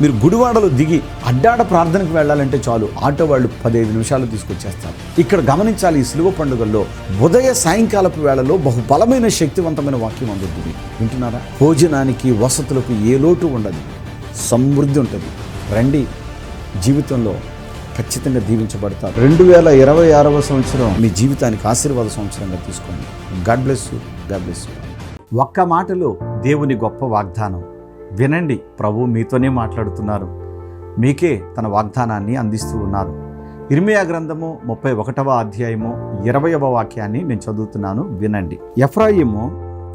మీరు గుడివాడలో దిగి అడ్డాడ ప్రార్థనకు వెళ్ళాలంటే చాలు. ఆటో వాళ్ళు పదిహేను నిమిషాలు తీసుకొచ్చేస్తారు. ఇక్కడ గమనించాలి ఈ సిలువ పండుగల్లో ఉదయ సాయంకాలపు వేళలో బహుబలమైన శక్తివంతమైన వాక్యం అందుతుంది. వింటున్నారా? భోజనానికి వసతులకు ఏ లోటు ఉండదు. సమృద్ధి ఉంటుంది. రండి జీవితంలో ఖచ్చితంగా దీవించబడతారు. రెండు వేల ఇరవై ఆరవ సంవత్సరం మీ జీవితానికి ఆశీర్వాద సంవత్సరంగా తీసుకోండి. God bless you. God bless you. ఒక్క మాటలో దేవుని గొప్ప వాగ్దానం. వినండి ప్రభు మీతోనే మాట్లాడుతున్నారు. మీకే తన వాగ్దానాన్ని అందిస్తూ ఉన్నారు. ఇర్మియా గ్రంథము ముప్పై ఒకటవ అధ్యాయము ఇరవయవ వాక్యాన్ని నేను చదువుతున్నాను వినండి. ఎఫ్రాయిము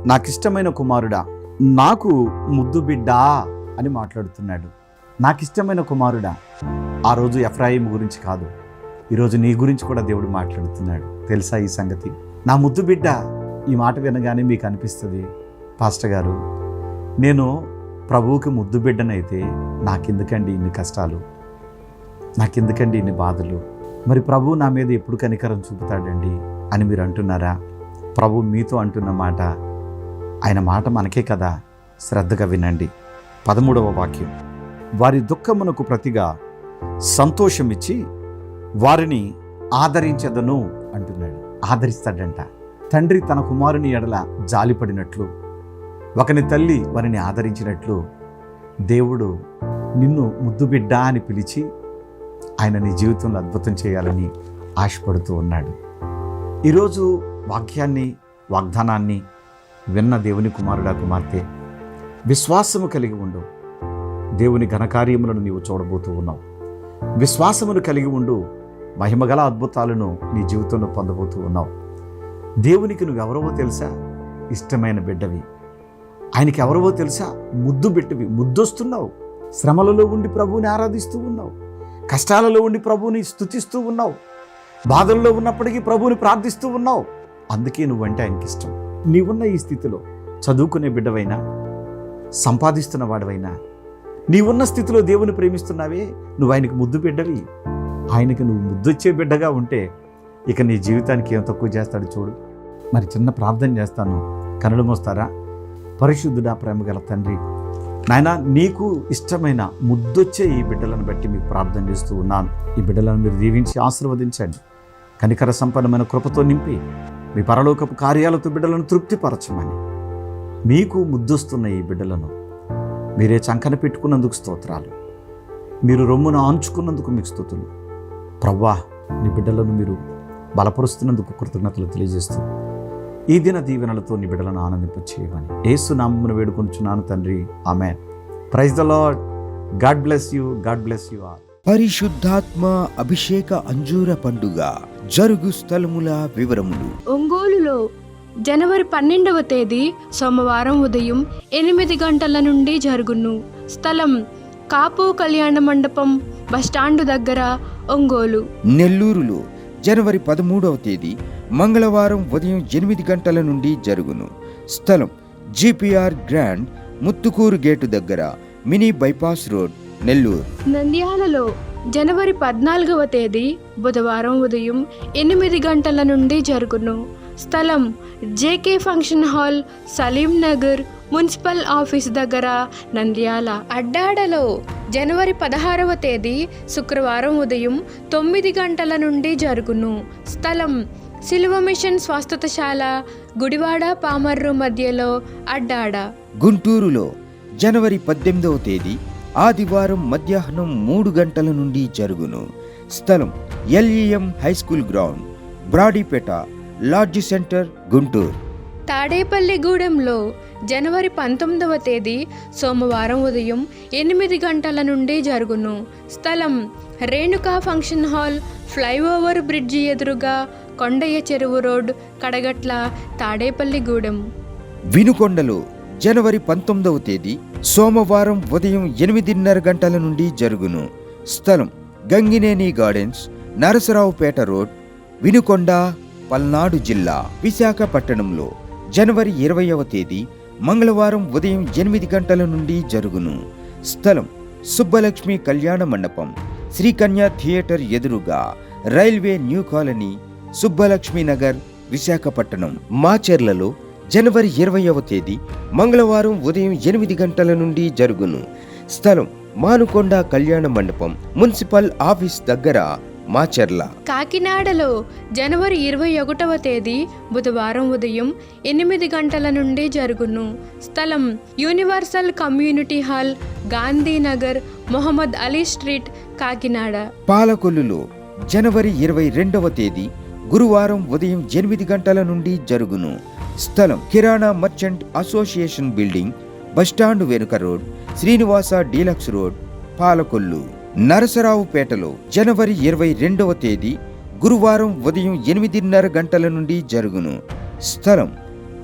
నాకిష్టమైన కుమారుడా నాకు ముద్దు బిడ్డా అని మాట్లాడుతున్నాడు. నాకిష్టమైన కుమారుడా ఆ రోజు ఎఫ్రాయిం గురించి కాదు ఈరోజు నీ గురించి కూడా దేవుడు మాట్లాడుతున్నాడు. తెలుసా ఈ సంగతి? నా ముద్దు బిడ్డ ఈ మాట వినగానే మీకు అనిపిస్తుంది? పాస్టర్ గారు నేను ప్రభువుకి ముద్దు బిడ్డనైతే నాకెందుకండి ఇన్ని కష్టాలు? నాకెందుకండి ఇన్ని బాధలు? మరి ప్రభు నా మీద ఎప్పుడు కనికరం చూపుతాడండి అని మీరు అంటున్నారా? ప్రభు మీతో అంటున్న మాట ఆయన మాట మనకే కదా? శ్రద్ధగా వినండి. పదమూడవ వాక్యం. వారి దుఃఖమునకు ప్రతిగా సంతోషమిచ్చి వారిని ఆదరించదను అంటున్నాడు. ఆదరిస్తాడంట. తండ్రి తన కుమారుని ఎడల జాలిపడినట్లు ఒకని తల్లి వారిని ఆదరించినట్లు దేవుడు నిన్ను ముద్దు బిడ్డ అని పిలిచి ఆయన నీ జీవితంలో అద్భుతం చేయాలని ఆశపడుతూ ఉన్నాడు. ఈరోజు వాక్యాన్ని వాగ్దానాన్ని విన్న దేవుని కుమారుడా కుమార్తె విశ్వాసము కలిగి ఉండు. దేవుని ఘనకార్యములను నీవు చూడబోతూ ఉన్నావు. విశ్వాసమును కలిగి ఉండు. మహిమగల అద్భుతాలను నీ జీవితంలో పొందబోతూ ఉన్నావు. దేవునికి నువ్వెవరవో తెలుసా? ఇష్టమైన బిడ్డవి. ఆయనకి ఎవరవో తెలుసా? ముద్దు పెట్టివి. ముద్దొస్తున్నావు. శ్రమలలో ఉండి ప్రభువుని ఆరాధిస్తూ ఉన్నావు. కష్టాలలో ఉండి ప్రభువుని స్థుతిస్తూ ఉన్నావు. బాధల్లో ఉన్నప్పటికీ ప్రభువుని ప్రార్థిస్తూ ఉన్నావు. అందుకే నువ్వంటే ఆయనకి ఇష్టం నీవున్న ఈ స్థితిలో చదువుకునే బిడ్డవైనా సంపాదిస్తున్న వాడివైనా నీవున్న స్థితిలో దేవుని ప్రేమిస్తున్నావే నువ్వు ఆయనకు ముద్దు బిడ్డవి. ఆయనకు నువ్వు ముద్దొచ్చే బిడ్డగా ఉంటే ఇక నీ జీవితానికి ఏం తక్కువ చేస్తాడు చూడు. మరి చిన్న ప్రార్థన చేస్తాను. కనులు మోస్తారా? పరిశుద్ధుడా ప్రేమ గల తండ్రి. నాయన నీకు ఇష్టమైన ముద్దొచ్చే ఈ బిడ్డలను బట్టి మీకు ప్రార్థన చేస్తూ ఉన్నాను. ఈ బిడ్డలను మీరు దీవించి ఆశీర్వదించండి. కనికర సంపన్నమైన కృపతో నింపి మీ పరలోకపు కార్యాలతో బిడ్డలను తృప్తిపరచమని మీకు ముద్దొస్తున్న ఈ బిడ్డలను మీరే చంకన పెట్టుకున్నందుకు స్తోత్రాలు. మీరు రొమ్మును ఆంచుకున్నందుకు మీకు స్థుతులు. ప్రవ్వా నీ బిడ్డలను మీరు బలపరుస్తున్నందుకు కృతజ్ఞతలు తెలియజేస్తూ ఈ దిన దీవెనలతో నీ బిడ్డలను ఆనందింపచేయమని ఏసు నామమును వేడుకొంచున్నాను తండ్రి. ఆమె praise the Lord God bless you God bless you all పరిశుద్ధాత్మ అభిషేక అంజూర పండుగ జరుగు స్థలముల వివరములు. ఒంగోలులో జనవరి పన్నెండవ తేదీ సోమవారం ఉదయం ఎనిమిది గంటల నుండి జరుగును. స్థలం కాపు కళ్యాణ మండపం బస్టాండు దగ్గర ఒంగోలు. నెల్లూరులో జనవరి పదమూడవ తేదీ మంగళవారం ఉదయం ఎనిమిది గంటల నుండి జరుగును. స్థలం జిపిఆర్ గ్రాండ్ ముత్తుకూరు గేటు దగ్గర మినీ బైపాస్ రోడ్ నెల్లూరు. నంద్యాలలో జనవరి పద్నాలుగవ తేదీ బుధవారం ఉదయం ఎనిమిది గంటల నుండి జరుగును. స్థలం JK function hall Saleem Nagar municipal office దగ్గర నంద్యాల. అడ్డాడలో జనవరి పదహారవ తేదీ శుక్రవారం ఉదయం తొమ్మిది గంటల నుండి జరుగును. స్థలం సిల్వ మిషన్ స్వస్థతశాల గుడివాడ పామర్రు మధ్యలో అడ్డాడ. గుంటూరులో జనవరి పద్దెనిమిదవ తేదీ ఆదివారం మధ్యాహ్నం మూడు గంటల నుండి జరుగును. స్థలం LEM high school ground Brodipet lodge centre Guntur. తాడేపల్లిగూడెంలో జనవరి పంతొమ్మిదవ తేదీ సోమవారం ఉదయం ఎనిమిది గంటల నుండి జరుగును. స్థలం Renuka function hall flyover bridge ఎదురుగా కొండయ్య చెరువు రోడ్ కడగట్ల తాడేపల్లిగూడెం వినుకొండలో జనవరి పంతొమ్మిదవ తేదీ సోమవారం ఉదయం ఎనిమిదిన్నర గంటల నుండి జరుగును. స్థలం గంగినేని గార్డెన్స్ నరసరావుపేట రోడ్ వినుకొండ పల్నాడు జిల్లా విశాఖపట్టణంలో జనవరి ఇరవయవ తేదీ మంగళవారం ఉదయం ఎనిమిది గంటల నుండి జరుగును. స్థలం సుబ్బలక్ష్మి కళ్యాణ మండపం శ్రీకన్య థియేటర్ ఎదురుగా railway new colony Subbalakshmi Nagar Visakhapatnam. మాచెర్లలో జనవరి ఇరవయవ తేదీ మంగళవారం ఉదయం ఎనిమిది గంటల నుండి జరుగును. స్థలం మానుకొండ కళ్యాణ మండపం మున్సిపల్ ఆఫీస్ దగ్గర మాచెర్ల. కాకినాడలో జనవరి ఇరవై ఒకటవ తేదీ బుధవారం ఉదయం ఎనిమిది గంటల నుండి జరుగును. స్థలం universal community hall Gandhinagar Mohammad Ali street Kakinada. పాలకొల్లులో జనవరి ఇరవై రెండవ తేదీ గురువారం ఉదయం ఎనిమిది గంటల నుండి జరుగును. స్థలం కిరాణా merchant association building bus stand వెనుక road Srinivasa deluxe road Palakollu. నరసరావుపేటలో జనవరి ఇరవై రెండవ తేదీ గురువారం ఉదయం ఎనిమిదిన్నర గంటల నుండి జరుగును. స్థలం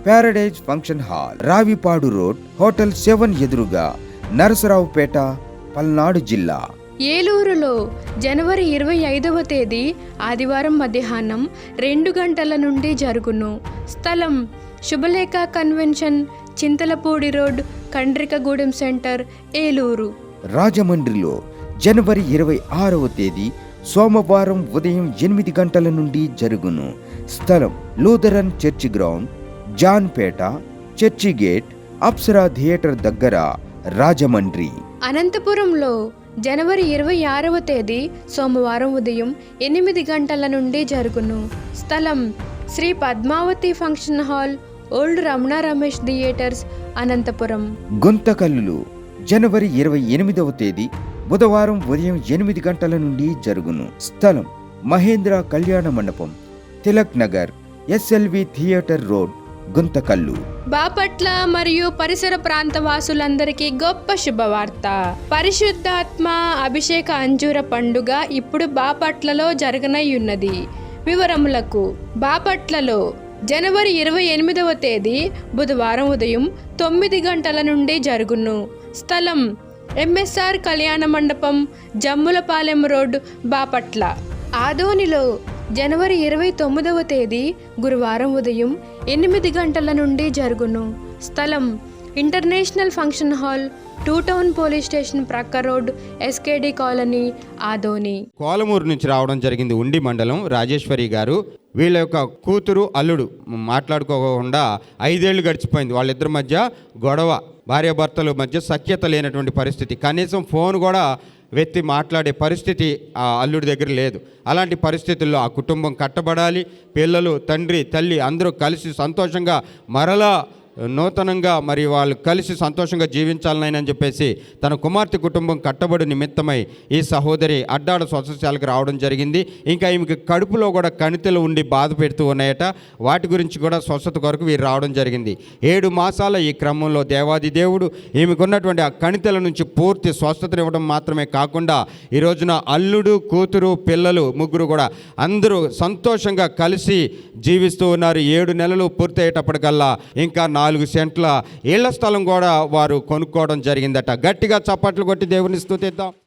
paradise function hall Ravipadu road hotel seven ఎదురుగా నరసరావుపేట పల్నాడు జిల్లా. ఏలూరులో జనవరి ఇరవై ఐదవ తేదీ ఆదివారం మధ్యాహ్నం రెండు గంటల నుండి జరుగును. స్థలం Subhalekha convention Chintalapudi road Kandrikagudem centre Eluru. రాజమండ్రిలో జనవరి ఇరవై ఆరవ తేదీ సోమవారం ఉదయం ఎనిమిది గంటల నుండి జరుగును. స్థలం Lutheran church ground Janpet church gate Apsara theatre దగ్గర రాజమండ్రి. అనంతపురంలో జనవరి ఇరవై ఆరవ తేదీ సోమవారం ఉదయం ఎనిమిది గంటల నుండి జరుగును. స్థలం Sri Padmavathi function hall old Ramana Ramesh theatres Anantapur. గుంతకల్లులు జనవరి ఇరవై ఎనిమిదవ తేదీ బుధవారం ఉదయం ఎనిమిది గంటల నుండి జరుగును. స్థలం మహేంద్ర కళ్యాణ మండపం Tilak Nagar SLV theatre road. Guntakal Bapatla మరియు పరిసర ప్రాంత వాసులందరికీ గొప్ప శుభవార్త. పరిశుద్ధాత్మ అభిషేక అంజూర పండుగ ఇప్పుడు బాపట్లలో జరగనయ్యున్నది వివరములకు బాపట్లలో జనవరి ఇరవై ఎనిమిదవ తేదీ బుధవారం ఉదయం తొమ్మిది గంటల నుండి జరుగును. స్థలం ఎంఎస్ఆర్ కళ్యాణ మండపం జమ్ములపాలెం రోడ్ బాపట్ల. ఆదోనిలో జనవరి ఇరవై తొమ్మిదవ తేదీ గురువారం ఉదయం ఎనిమిది గంటల నుండి జరుగును. స్థలం international function hall two town police station ప్రక్క road SKD colony Adoni. Kolamuru నుంచి రావడం జరిగింది ఉండి మండలం రాజేశ్వరి గారు. వీళ్ళ యొక్క కూతురు అల్లుడు మాట్లాడుకోకుండా ఐదేళ్ళు గడిచిపోయింది. వాళ్ళిద్దరి మధ్య గొడవ భార్యాభర్తల మధ్య సఖ్యత లేనటువంటి పరిస్థితి. కనీసం ఫోన్ కూడా వెత్తి మాట్లాడే పరిస్థితి ఆ అల్లుడి దగ్గర లేదు. అలాంటి పరిస్థితుల్లో ఆ కుటుంబం కట్టబడాలి. పిల్లలు తండ్రి తల్లి అందరూ కలిసి సంతోషంగా మరలా నూతనంగా మరి వాళ్ళు కలిసి సంతోషంగా జీవించాలని అని చెప్పేసి తన కుమార్తె కుటుంబం కట్టబడి నిమిత్తమై ఈ సహోదరి అడ్డాడ స్వస్థశాలకు రావడం జరిగింది. ఇంకా ఈమెకి కడుపులో కూడా కణితలు ఉండి బాధ పెడుతూ ఉన్నాయట. వాటి గురించి కూడా స్వస్థత కొరకు వీరు రావడం జరిగింది. ఏడు మాసాల ఈ క్రమంలో దేవాది దేవుడు ఈమెకున్నటువంటి ఆ కణితల నుంచి పూర్తి స్వస్థతనివ్వడం మాత్రమే కాకుండా ఈ రోజున అల్లుడు కూతురు పిల్లలు ముగ్గురు కూడా అందరూ సంతోషంగా కలిసి జీవిస్తూ ఉన్నారు. ఏడు నెలలు పూర్తయ్యేటప్పటికల్లా ఇంకా నాలుగు నాలుగు సెంట్ల ఇళ్ళ స్థలం కూడా వారు కొనుక్కోవడం జరిగిందట. గట్టిగా చప్పట్లు కొట్టి దేవుని స్థుతిద్దాం.